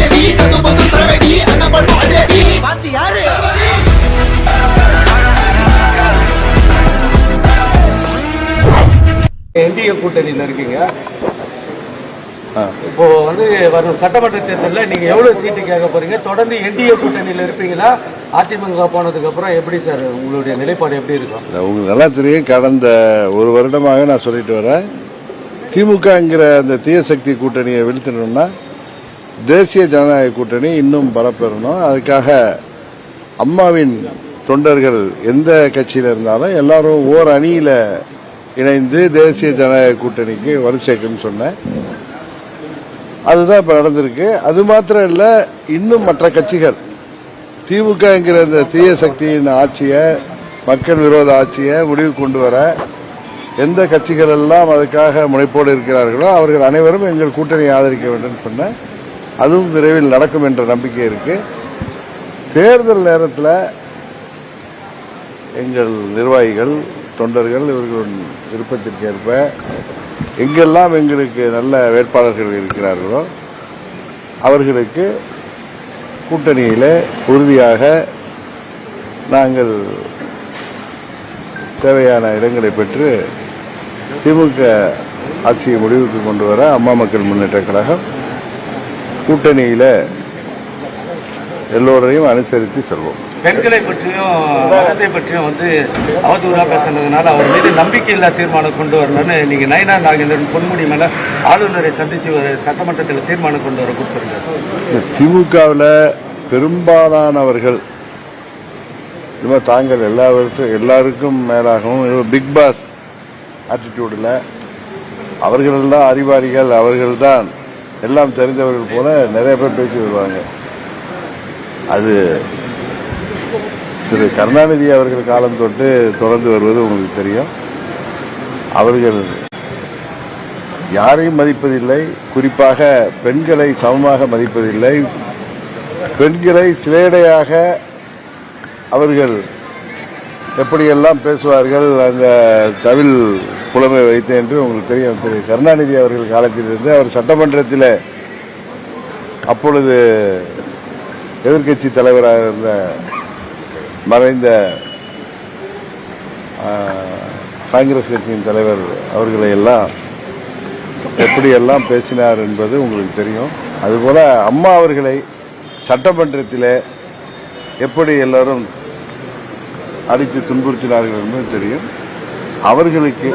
சது சரவெடி பாத்தி யாரு? என்டிஏ கூட்டணியில் இருக்கீங்க. இப்போ வந்து வரும் சட்டமன்ற தேர்தலில் நீங்க எவ்வளவு சீட்டு கேட்க போறீங்க? தொடர்ந்து என்டிஏ கூட்டணியில் இருப்பீங்களா? அதிமுக போனதுக்கு அப்புறம் எப்படி சார் உங்களுடைய நிலைப்பாடு எப்படி இருக்கும்? உங்களுக்கு நல்லா தெரியும். கடந்த ஒரு வருடமாக நான் சொல்லிட்டு வரேன். திமுகங்கிற அந்த தீய சக்தி கூட்டணியை வீழ்த்தணும்னா தேசிய ஜனநாயக கூட்டணி இன்னும் பலப்பெறணும். அதுக்காக அம்மாவின் தொண்டர்கள் எந்த கட்சியில் இருந்தாலும் எல்லாரும் ஓர் அணியில் இணைந்து தேசிய ஜனநாயக கூட்டணிக்கு வலு சொன்னேன். அதுதான் இப்போ நடந்திருக்கு. அது மாத்திரம் இல்லை இன்னும் மற்ற கட்சிகள் திமுகங்கிற இந்த தீய சக்தியின் ஆட்சியை மக்கள் விரோத ஆட்சியை முடிவு கொண்டு வர எந்த கட்சிகள் எல்லாம் அதுக்காக முனைப்போடு இருக்கிறார்களோ அவர்கள் அனைவரும் எங்கள் கூட்டணியை ஆதரிக்க வேண்டும் சொன்ன அதுவும் விரைவில் நடக்கும் என்ற நம்பிக்கை இருக்கு. தேர்தல் நேரத்தில் எங்கள் நிர்வாகிகள் தொண்டர்கள் இவர்களின் விருப்பத்திற்கேற்ப எங்கெல்லாம் எங்களுக்கு நல்ல வேட்பாளர்கள் இருக்கிறார்களோ அவர்களுக்கு கூட்டணியில் உறுதியாக நாங்கள் தேவையான இடங்களை பெற்று திமுக ஆட்சியை முடிவுக்கு கொண்டு வர அம்மா மக்கள் முன்னேற்ற கழகம் கூட்டணியில எல்லோரையும் அனுசரித்து செல்வோம். பெண்களை பற்றியும் மதத்தை பற்றியும் வந்து அவதூறா பேசுனதுனால அவர் மீது நம்பிக்கையில்லா தீர்மானம் கொண்டு வரணும்னு நீங்க நயனா நாகேந்திரன் பொன்முடி மேல ஆளுநரை சந்திச்சு ஒரு சட்டமன்றத்தில் தீர்மானம் கொண்டு வர கொடுத்திருந்தார். திமுகவில் பெரும்பாலானவர்கள் இனிமே தாங்கள் எல்லாவற்றும் எல்லாருக்கும் மேலாகவும் பிக் பாஸ் ஆட்டிடியூடில் அவர்களெல்லாம் அறிவாளிகள் அவர்கள்தான் எல்லாம் தெரிந்தவர்கள் போல நிறைய பேர் பேசி வருவாங்க. அது திரு கருணாநிதி அவர்கள் காலம் தொட்டு தொடர்ந்து வருவது உங்களுக்கு தெரியும். அவர்கள் யாரையும் மதிப்பதில்லை குறிப்பாக பெண்களை சமமாக மதிப்பதில்லை. பெண்களை சிலேடையாக அவர்கள் எப்படியெல்லாம் பேசுவார்கள் அந்த தமிழ் புலமை வைத்தேன் என்று உங்களுக்கு தெரியும். திரு கருணாநிதி அவர்கள் காலத்திலிருந்து அவர் சட்டமன்றத்தில் அப்பொழுது எதிர்க்கட்சி தலைவராக இருந்த மறைந்த காங்கிரஸ் கட்சியின் தலைவர் அவர்களை எல்லாம் எப்படியெல்லாம் பேசினார் என்பது உங்களுக்கு தெரியும். அதுபோல அம்மா அவர்களை சட்டமன்றத்தில் எப்படி எல்லாரும் அடித்து துன்புறுத்தினார்கள் என்பது தெரியும். அவர்களுக்கு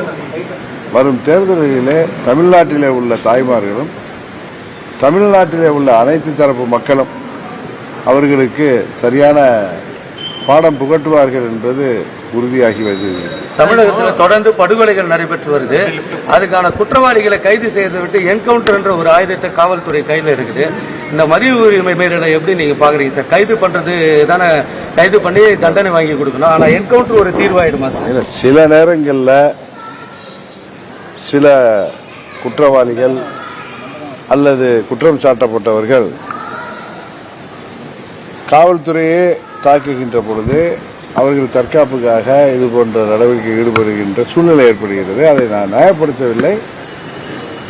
வரும் தேர்தல்களிலே தமிழ்நாட்டிலே உள்ள தாய்மார்களும் தமிழ்நாட்டிலே உள்ள அனைத்து தரப்பு மக்களும் அவர்களுக்கு சரியான பாடம் புகட்டுவார்கள் என்பது உறுதியாகி வருகிறது. தமிழகத்தில் தொடர்ந்து படுகொலைகள் நடைபெற்று வருது. அதுக்கான குற்றவாளிகளை கைது செய்து விட்டு என்கவுண்டர் என்ற ஒரு ஆயுதத்தை காவல்துறை கையில் இருக்குது. இந்த மதிய உரிமை மீறலை எப்படி நீங்க பாக்குறீங்க? சார் கைது பண்றது தானே கைது பண்ணி தண்டனை வாங்கி கொடுக்கணும். ஆனால் என்கவுண்டர் ஒரு தீர்வாயிடுமா சார்? சில நேரங்களில் சில குற்றவாளிகள் அல்லது குற்றம் சாட்டப்பட்டவர்கள் காவல்துறையே தாக்குகின்ற பொழுது அவர்கள் தற்காப்புக்காக இது போன்ற நடவடிக்கை ஈடுபடுகின்ற சூழ்நிலை ஏற்படுகிறது. அதை நான் நியாயப்படுத்தவில்லை.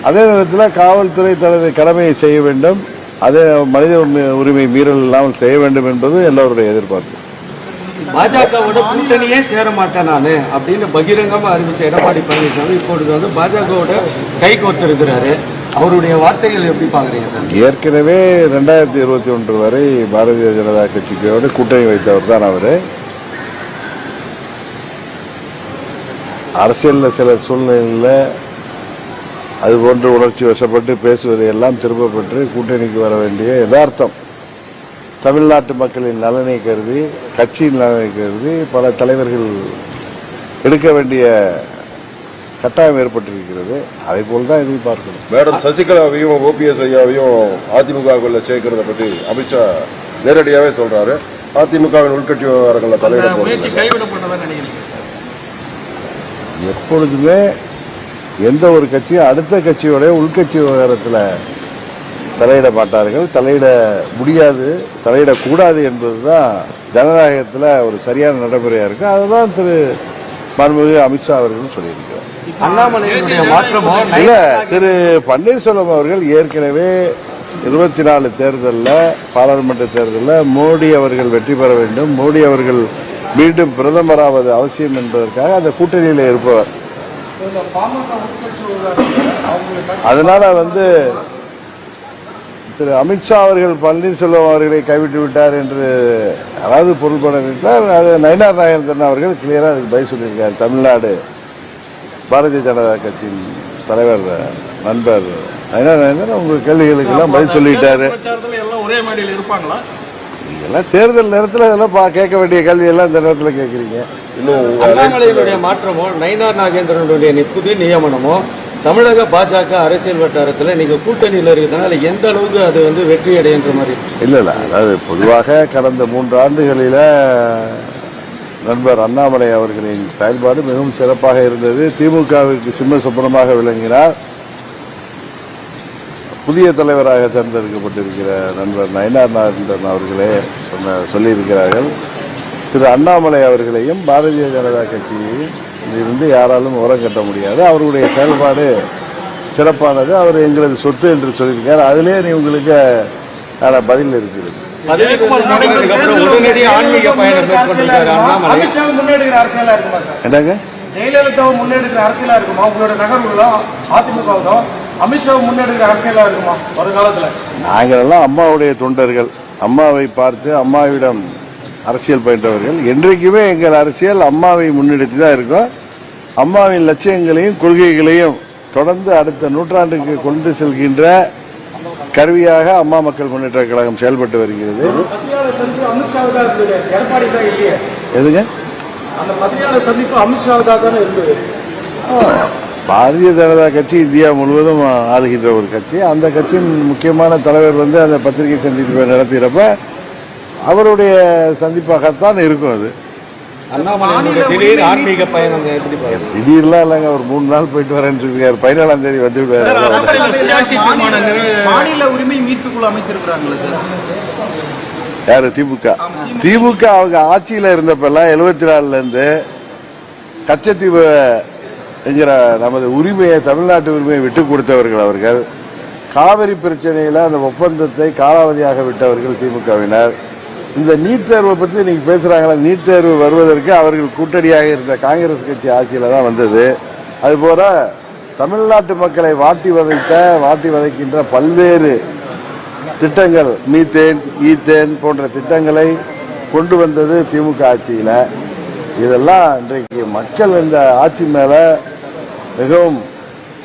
அதே நேரத்தில் காவல்துறை தனது கடமையை செய்ய வேண்டும். அதே மனித உரிமை- மீறல் இல்லாமல் செய்ய வேண்டும் என்பது எல்லோருடைய எதிர்பார்ப்பு. பாஜகவோட கூட்டணியே சேர மாட்டேன் நானு அப்படின்னு பகிரங்கமா அறிவிச்ச எடப்பாடி பழனிசாமி இப்பொழுது வந்து பாஜகவோட கை கோத்திருக்கிறாரு. அவருடைய வார்த்தைகள் எப்படி பாக்குறீங்க சார்? ஏற்கனவே ரெண்டாயிரத்தி இருபத்தி ஒன்று வரை பாரதிய ஜனதா கட்சிக்கோடு கூட்டணி வைத்தவர் தான் அவரு. அரசியல்ல சில சூழ்நிலையில் அது போன்று உணர்ச்சி வசப்பட்டு பேசுவதை எல்லாம் திரும்பப்பட்டு கூட்டணிக்கு வர வேண்டிய யதார்த்தம். தமிழ்நாட்டு மக்களின் நலனை கருதி கட்சியின் நலனை கருதி பல தலைவர்கள் எடுக்க வேண்டிய கட்டாயம் ஏற்பட்டிருக்கிறது. அதை போல் தான் இதையும் பார்க்கணும் மேடம் சசிகலாவையும் ஓபிஎஸ் ஐயாவையும் அதிமுகவுக்குள்ள சேர்க்கறத பத்தி அமித்ஷா நேரடியாவே சொல்றாரு. அதிமுகவின் உள்கட்சி விவகாரங்கள்ல தலையிட நினைக்கிறீங்க? எப்பொழுதுமே எந்த ஒரு கட்சியும் அடுத்த கட்சியோட உள்கட்சி விவகாரத்தில் தலையிட மாட்டார்கள். தலையிட முடியாது தலையிடக்கூடாது என்பதுதான் ஜனநாயகத்தில் ஒரு சரியான நடைமுறையா இருக்கு. அதுதான் திரு மாண்புமிகு அமித்ஷா அவர்கள் சொல்லியிருக்கிறார். இல்ல திரு பன்னீர்செல்வம் அவர்கள் ஏற்கனவே இருபத்தி நாலு தேர்தலில் பாராளுமன்ற தேர்தலில் மோடி அவர்கள் வெற்றி பெற வேண்டும். மோடி அவர்கள் மீண்டும் பிரதமராவது அவசியம் என்பதற்காக அந்த கூட்டணியில் இருப்பவர். அதனால வந்து திரு அமித்ஷா அவர்கள் பன்னீர்செல்வம் அவர்களை கைவிட்டு விட்டார் என்று அதாவது பொருள்பட நினைத்தால் அது நயினார் நாகேந்திரன் அவர்கள் கிளியரா அதுக்கு பதில் சொல்லியிருக்கார். தமிழ்நாடு பாரதிய ஜனதா கட்சியின் தலைவர் நண்பர் நயினார் நாகேந்திரன் உங்க கேள்விகளுக்கு எல்லாம் பதில் சொல்லிட்டாரு. ஒரே மேடையில் இருப்பாங்களா? இதெல்லாம் தேர்தல் நேரத்தில் இதெல்லாம் பா- கேட்க வேண்டிய கேள்வி எல்லாம் இந்த நேரத்தில் கேட்குறீங்க. இன்னும் அண்ணாமலையினுடைய மாற்றமோ நயினார் நாகேந்திரனுடைய புது நியமனமோ தமிழக பாஜக அரசியல் வட்டாரத்தில் நீங்க கூட்டணியில் இருக்கிறதுனால எந்த அளவுக்கு அது வந்து வெற்றி அடைகின்ற மாதிரி இல்ல இல்ல. அதாவது பொதுவாக கடந்த மூன்று ஆண்டுகளில நண்பர் அண்ணாமலை அவர்களின் செயல்பாடு மிகவும் சிறப்பாக இருந்தது. திமுகவிற்கு சிம்ம சுப்பனமாக விளங்கினார். புதிய தலைவராக தேர்ந்தெடுக்கப்பட்டிருக்கிற நண்பர் நயனார் நாகேந்திரன் அவர்களே சொன்ன சொல்லியிருக்கிறார்கள். திரு அண்ணாமலை அவர்களையும் பாரதிய ஜனதா கட்சியையும் இருந்து யாராலும் உரம் கட்ட முடியாது. அவருடைய செயல்பாடு சிறப்பானது. அவர் எங்களது சொத்து என்று சொல்லியிருக்கார். அதிலே நீ உங்களுக்கு பதில் சார்? என்னங்க? ஜெயலலிதாவை முன்னெடுக்கிற அரசியலா இருக்குமா? உங்களோட நகர்வுகளோ அதிமுகவோ அமித்ஷாவை முன்னெடுக்கிற அரசியலா இருக்குமா வருங்காலத்துல? நாங்களெல்லாம் அம்மாவுடைய தொண்டர்கள். அம்மாவை பார்த்து அம்மாவிடம் அரசியல் பயின்றவர்கள். என்றைக்குமே எங்கள் அரசியல் அம்மாவை முன்னெடுத்து தான் இருக்கும். அம்மாவின் லட்சியங்களையும் கொள்கைகளையும் தொடர்ந்து அடுத்த நூற்றாண்டுக்கு கொண்டு செல்கின்ற கருவியாக அம்மா மக்கள் முன்னேற்ற கழகம் செயல்பட்டு வருகிறது. எதுங்க? அந்த சந்திப்பு அமித்ஷாவுக்காக தானே இருந்தது பாரதிய ஜனதா கட்சி இந்தியா முழுவதும் ஆளுகின்ற ஒரு கட்சி. அந்த கட்சியின் முக்கியமான தலைவர் வந்து அந்த பத்திரிகை சந்திப்பை நடத்துகிறப்ப அவருடைய சந்திப்பாகத்தான் இருக்கும் அது. திடீர்லாம் இல்லைங்க ஒரு மூணு நாள் போயிட்டு வரேன்னு சொல்லிருக்காரு பதினேழாம் தேதி வந்து விடுவாரு மாநில உரிமை மீட்புக்குழு அமைச்சிருக்கிறாங்களா சார். யாரு? திமுக. திமுக அவங்க ஆட்சியில இருந்தப்பெல்லாம் எழுபத்தி நாலுல இருந்து கச்சத்தீவு என்கிற நமது உரிமையை தமிழ்நாட்டு உரிமையை விட்டு கொடுத்தவர்கள் அவர்கள். காவிரி பிரச்சனையில் அந்த ஒப்பந்தத்தை காலாவதியாக விட்டவர்கள் திமுகவினர். இந்த நீட் தேர்வை பற்றி நீங்க பேசுறாங்களா நீட் தேர்வு வருவதற்கு அவர்கள் கூட்டணியாக இருந்த காங்கிரஸ் கட்சி ஆட்சியில தான் வந்தது. அதுபோல தமிழ்நாட்டு மக்களை வாட்டி வதைத்த வாட்டி வதைக்கின்ற பல்வேறு திட்டங்கள் மீத்தேன் ஈத்தேன் போன்ற திட்டங்களை கொண்டு வந்தது திமுக ஆட்சியில. இதெல்லாம் இன்றைக்கு மக்கள் இந்த ஆட்சி மேலே மிகவும்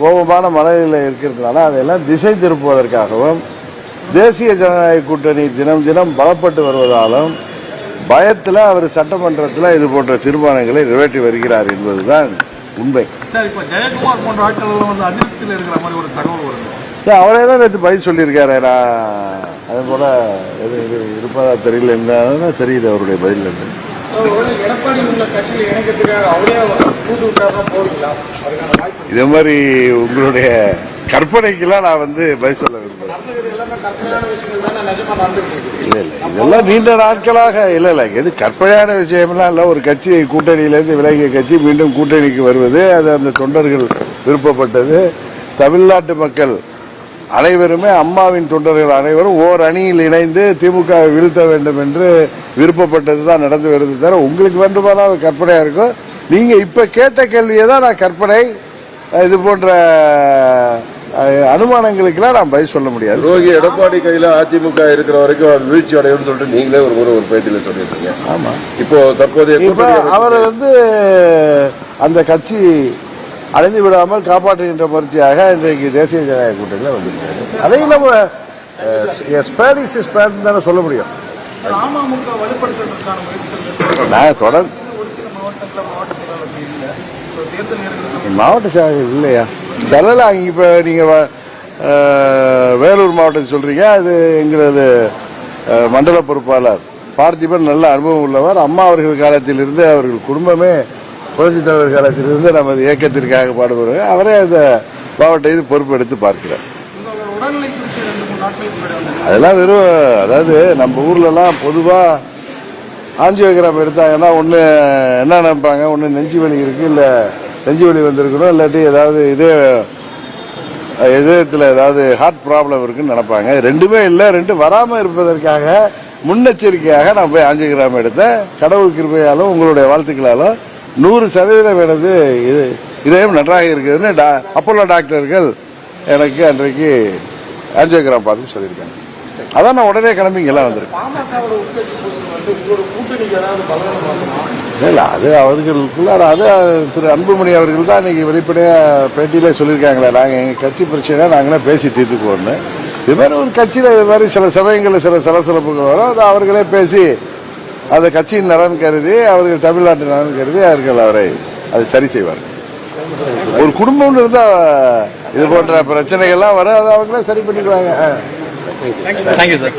கோபமான மனநிலை இருக்கிறதுனால அதையெல்லாம் திசை திருப்புவதற்காகவும் தேசிய ஜனநாயக கூட்டணி தினம் தினம் பலப்பட்டு வருவதாலும் பயத்தில் அவர் சட்டமன்றத்தில் இது போன்ற தீர்மானங்களை நிறைவேற்றி வருகிறார் என்பதுதான் உண்மை. அவரே தான் நேற்று பதில் சொல்லியிருக்காரு. நான் அது போல எது இது இருப்பதா தெரியல என்ன தெரியுது அவருடைய பதில் இருந்து இது இதே மாதிரி உங்களுடைய கற்பனைக்கெல்லாம் நான் வந்து பதில் சொல்ல விரும்புகிறேன் இல்லை இதெல்லாம் நீண்ட நாட்களாக இல்ல இல்ல எது கற்பனையான விஷயம்லாம் இல்ல. ஒரு கட்சி கூட்டணியிலேருந்து விலகிய கட்சி மீண்டும் கூட்டணிக்கு வருவது அது அந்த தொண்டர்கள் விருப்பப்பட்டது. தமிழ்நாட்டு மக்கள் அனைவருமே அம்மாவின் தொண்டர்கள் அனைவரும் ஓர் அணியில் இணைந்து திமுக வீழ்த்த வேண்டும் என்று விருப்பப்பட்டது தான் நடந்து வருது தவிர உங்களுக்கு வேண்டுமானால் அது கற்பனையா இருக்கும். நீங்க இப்ப கேட்ட கேள்வியை தான் நான் கற்பனை இது போன்ற அனுமானங்களுக்கெல்லாம் நான் பதில் சொல்ல முடியாது. ரோகி எடப்பாடி கையில அதிமுக இருக்கிற வரைக்கும் வீழ்ச்சி அடையும்னு சொல்லிட்டு நீங்களே ஒரு ஒரு பேட்டியில சொல்லியிருக்கீங்க. ஆமா. இப்போ தற்போதைய அவர் வந்து அந்த கட்சி அழிந்து விடாமல் காப்பாற்றுகின்ற முயற்சியாக இன்றைக்கு தேசிய ஜனநாயக கூட்டணியில் வந்திருக்காரு அதையும் நம்ம ஸ்பேட் இஸ் தானே சொல்ல முடியும். நான் தொடர் மாவட்ட செயலாளர் இல்லையா? அதெல்லாம் இப்ப நீங்க வ- அஹ், வேலூர் மாவட்டத்தை சொல்றீங்க. அது எங்களது மண்டல பொறுப்பாளர். பார்த்திபன் நல்ல அனுபவம் உள்ளவர். அம்மா அவர்கள் காலத்திலிருந்து அவர்கள் குடும்பமே புரட்சித் தலைவர் காலத்திலிருந்து நமது இயக்கத்திற்காக பாடுபடுவோம் அவரே அந்த மாவட்டத்தில் இது பொறுப்பெடுத்து பார்க்கிறார். அதெல்லாம் வெறும் அதாவது நம்ம ஊர்லலாம் பொதுவாக ஆஞ்சியோகிராம் எடுத்தாங்கன்னா ஒன்று என்ன நினைப்பாங்க? ஒன்று நெஞ்சு வலி இருக்கு இல்லை நெஞ்சு வலி வந்திருக்கணும் இல்லாட்டி ஏதாவது இதே இதயத்தில் ஏதாவது ஹார்ட் ப்ராப்ளம் இருக்குன்னு நினைப்பாங்க. ரெண்டுமே இல்லை ரெண்டு வராமல் இருப்பதற்காக முன்னெச்சரிக்கையாக நான் போய் ஆஞ்சியோகிராம் எடுத்தேன். கடவுள் கிருப்பையாலும் உங்களுடைய வாழ்த்துக்களாலும் நூறு சதவீதம் எனது இது இதயம் நன்றாக இருக்குதுன்னு டா- அப்போலோ டாக்டர்கள் எனக்கு அன்றைக்கு ஆஞ்சியோகிராம் பார்த்து சொல்லியிருக்காங்க. அதான் நான் உடனே கிளம்பி இங்கெல்லாம் வந்திருக்கேன். இல்ல அது அவர்களுக்குள்ளார அது திரு அன்புமணி அவர்கள் தான் இன்னைக்கு வெளிப்படையா பேட்டியில சொல்லியிருக்காங்களே நாங்க எங்க கட்சி பிரச்சனை நாங்களே பேசி தீர்த்துக்குவோம்னு. இது மாதிரி ஒரு கட்சியில இது மாதிரி சில சமயங்களில் சில சலசலப்புகள் வரும் அது அவர்களே பேசி அந்த கட்சியின் நலன் கருதி அவர்கள் தமிழ்நாட்டு நலன் கருதி அவர்கள் அவரை அதை சரி செய்வார்கள். ஒரு குடும்பம்னு இருந்தா இது போன்ற பிரச்சனைகள்லாம் வர அதை அவங்களே சரி பண்ணிக்குவாங்க. Thank you sir